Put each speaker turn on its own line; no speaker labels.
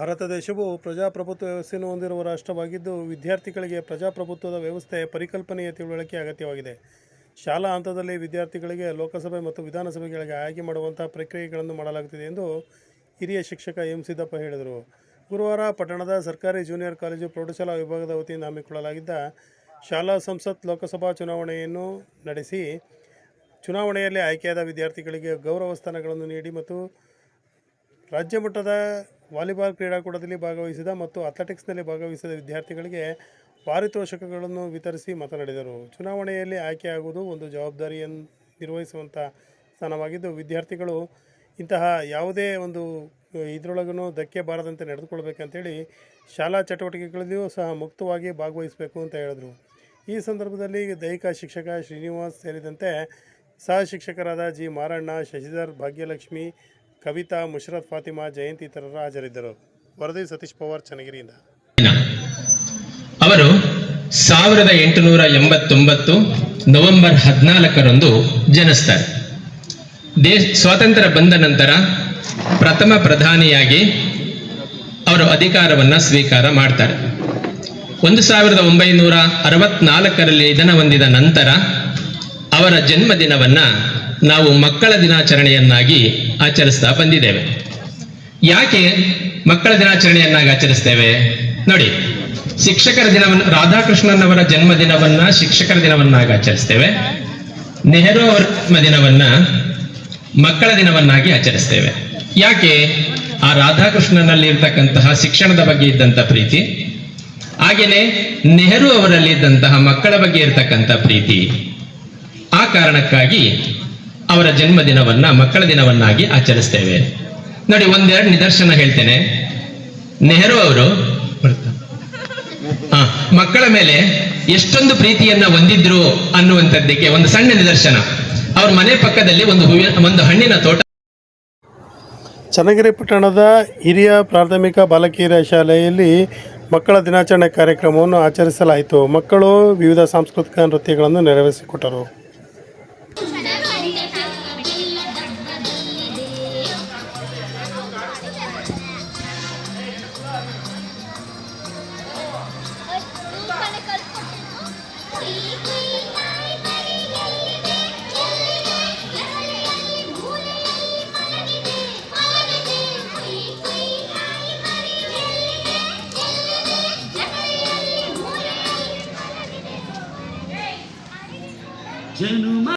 ಭಾರತ ದೇಶವು ಪ್ರಜಾಪ್ರಭುತ್ವ ವ್ಯವಸ್ಥೆಯನ್ನು ಹೊಂದಿರುವ ರಾಷ್ಟ್ರವಾಗಿದ್ದು, ವಿದ್ಯಾರ್ಥಿಗಳಿಗೆ ಪ್ರಜಾಪ್ರಭುತ್ವದ ವ್ಯವಸ್ಥೆ ಪರಿಕಲ್ಪನೆಯ ತಿಳುವಳಿಕೆ ಅಗತ್ಯವಾಗಿದೆ. ಶಾಲಾ ಹಂತದಲ್ಲಿ ವಿದ್ಯಾರ್ಥಿಗಳಿಗೆ ಲೋಕಸಭೆ ಮತ್ತು ವಿಧಾನಸಭೆಗಳಿಗೆ ಆಯ್ಕೆ ಮಾಡುವಂಥ ಪ್ರಕ್ರಿಯೆಗಳನ್ನು ಮಾಡಲಾಗುತ್ತಿದೆ ಎಂದು ಹಿರಿಯ ಶಿಕ್ಷಕ ಎಂ ಸಿದ್ದಪ್ಪ ಹೇಳಿದರು. ಗುರುವಾರ ಪಟ್ಟಣದ ಸರ್ಕಾರಿ ಜೂನಿಯರ್ ಕಾಲೇಜು ಪ್ರೌಢಶಾಲಾ ವಿಭಾಗದ ವತಿಯಿಂದ ಹಮ್ಮಿಕೊಳ್ಳಲಾಗಿದ್ದ ಶಾಲಾ ಸಂಸತ್ ಲೋಕಸಭಾ ಚುನಾವಣೆಯನ್ನು ನಡೆಸಿ ಚುನಾವಣೆಯಲ್ಲಿ ಆಯ್ಕೆಯಾದ ವಿದ್ಯಾರ್ಥಿಗಳಿಗೆ ಗೌರವ ಸ್ಥಾನಗಳನ್ನು ನೀಡಿ ಮತ್ತು ರಾಜ್ಯ ಮಟ್ಟದ ವಾಲಿಬಾಲ್ ಕ್ರೀಡಾಕೂಟದಲ್ಲಿ ಭಾಗವಹಿಸಿದ ಮತ್ತು ಅಥ್ಲೆಟಿಕ್ಸ್ನಲ್ಲಿ ಭಾಗವಹಿಸಿದ ವಿದ್ಯಾರ್ಥಿಗಳಿಗೆ ಪಾರಿತೋಷಕಗಳನ್ನು ವಿತರಿಸಿ ಮಾತನಾಡಿದರು. ಚುನಾವಣೆಯಲ್ಲಿ ಆಯ್ಕೆಯಾಗುವುದು ಒಂದು ಜವಾಬ್ದಾರಿಯನ್ನು ನಿರ್ವಹಿಸುವಂಥ ಸ್ಥಾನವಾಗಿದ್ದು, ವಿದ್ಯಾರ್ಥಿಗಳು ಇಂತಹ ಯಾವುದೇ ಒಂದು ಇದರೊಳಗೂ ಧಕ್ಕೆ ಬಾರದಂತೆ ನಡೆದುಕೊಳ್ಬೇಕಂತೇಳಿ ಶಾಲಾ ಚಟುವಟಿಕೆಗಳಲ್ಲಿಯೂ ಸಹ ಮುಕ್ತವಾಗಿ ಭಾಗವಹಿಸಬೇಕು ಅಂತ ಹೇಳಿದರು. ಈ ಸಂದರ್ಭದಲ್ಲಿ ದೈಹಿಕ ಶಿಕ್ಷಕ ಶ್ರೀನಿವಾಸ್ ಸೇರಿದಂತೆ ಸಹ ಶಿಕ್ಷಕರಾದ ಜಿ ಮಾರಣ್ಣ, ಶಶಿಧರ್, ಭಾಗ್ಯಲಕ್ಷ್ಮಿ ಕವಿತಾ, ಮುಷರತ್, ಫಾತಿಮಾ ಜಯಂತಿ ಇತರರು ಹಾಜರಿದ್ದರು. ವರದಿ ಸತೀಶ್ ಪವಾರ್, ಚನ್ನಗಿರಿಯಿಂದ.
ಅವರು ಸಾವಿರದ ಎಂಟುನೂರ ಎಂಬತ್ತೊಂಬತ್ತು ನವೆಂಬರ್ ಹದಿನಾಲ್ಕರಂದು ಜನಿಸ್ತಾರೆ. ದೇಶ ಸ್ವಾತಂತ್ರ್ಯ ಬಂದ ನಂತರ ಪ್ರಥಮ ಪ್ರಧಾನಿಯಾಗಿ ಅವರು ಅಧಿಕಾರವನ್ನ ಸ್ವೀಕಾರ ಮಾಡ್ತಾರೆ. ಒಂದು ಸಾವಿರದ ಒಂಬೈನೂರ ಅರವತ್ನಾಲ್ಕರಲ್ಲಿ ನಿಧನ ಹೊಂದಿದ ನಂತರ ಅವರ ಜನ್ಮದಿನವನ್ನ ನಾವು ಮಕ್ಕಳ ದಿನಾಚರಣೆಯನ್ನಾಗಿ ಆಚರಿಸ್ತಾ ಬಂದಿದ್ದೇವೆ. ಯಾಕೆ ಮಕ್ಕಳ ದಿನಾಚರಣೆಯನ್ನಾಗಿ ಆಚರಿಸ್ತೇವೆ? ನೋಡಿ, ಶಿಕ್ಷಕರ ದಿನವನ್ನು ರಾಧಾಕೃಷ್ಣನ್ ಅವರ ಜನ್ಮದಿನವನ್ನ ಶಿಕ್ಷಕರ ದಿನವನ್ನಾಗಿ ಆಚರಿಸ್ತೇವೆ. ನೆಹರು ಅವರ ಜನ್ಮದಿನವನ್ನ ಮಕ್ಕಳ ದಿನವನ್ನಾಗಿ ಆಚರಿಸ್ತೇವೆ. ಯಾಕೆ? ಆ ರಾಧಾಕೃಷ್ಣನಲ್ಲಿ ಇರ್ತಕ್ಕಂತಹ ಶಿಕ್ಷಣದ ಬಗ್ಗೆ ಇದ್ದಂತ ಪ್ರೀತಿ ಹಾಗೇನೆ ನೆಹರು ಅವರಲ್ಲಿ ಇದ್ದಂತಹ ಮಕ್ಕಳ ಬಗ್ಗೆ ಇರ್ತಕ್ಕಂಥ ಪ್ರೀತಿ. ಆ ಕಾರಣಕ್ಕಾಗಿ ಅವರ ಜನ್ಮದಿನವನ್ನ, ಮಕ್ಕಳ ದಿನವನ್ನಾಗಿ ಆಚರಿಸ್ತೇವೆ. ನೋಡಿ, ಒಂದೆರಡು ನಿದರ್ಶನ ಹೇಳ್ತೇನೆ. ನೆಹರು ಅವರು ಮಕ್ಕಳ ಮೇಲೆ ಎಷ್ಟೊಂದು ಪ್ರೀತಿಯನ್ನ ಹೊಂದಿದ್ರು ಅನ್ನುವಂಥದ್ದಕ್ಕೆ ಒಂದು ಸಣ್ಣ ನಿದರ್ಶನ. ಅವ್ರ ಮನೆ ಪಕ್ಕದಲ್ಲಿ ಒಂದು ಹೂವಿನ, ಒಂದು ಹಣ್ಣಿನ ತೋಟ.
ಚನ್ನಗಿರಿ ಪಟ್ಟಣದ ಹಿರಿಯ ಪ್ರಾಥಮಿಕ ಬಾಲಕಿಯರ ಶಾಲೆಯಲ್ಲಿ ಮಕ್ಕಳ ದಿನಾಚರಣೆ ಕಾರ್ಯಕ್ರಮವನ್ನು ಆಚರಿಸಲಾಯಿತು. ಮಕ್ಕಳು ವಿವಿಧ ಸಾಂಸ್ಕೃತಿಕ ನೃತ್ಯಗಳನ್ನು ನೆರವೇರಿಸಿಕೊಟ್ಟರು.
যেন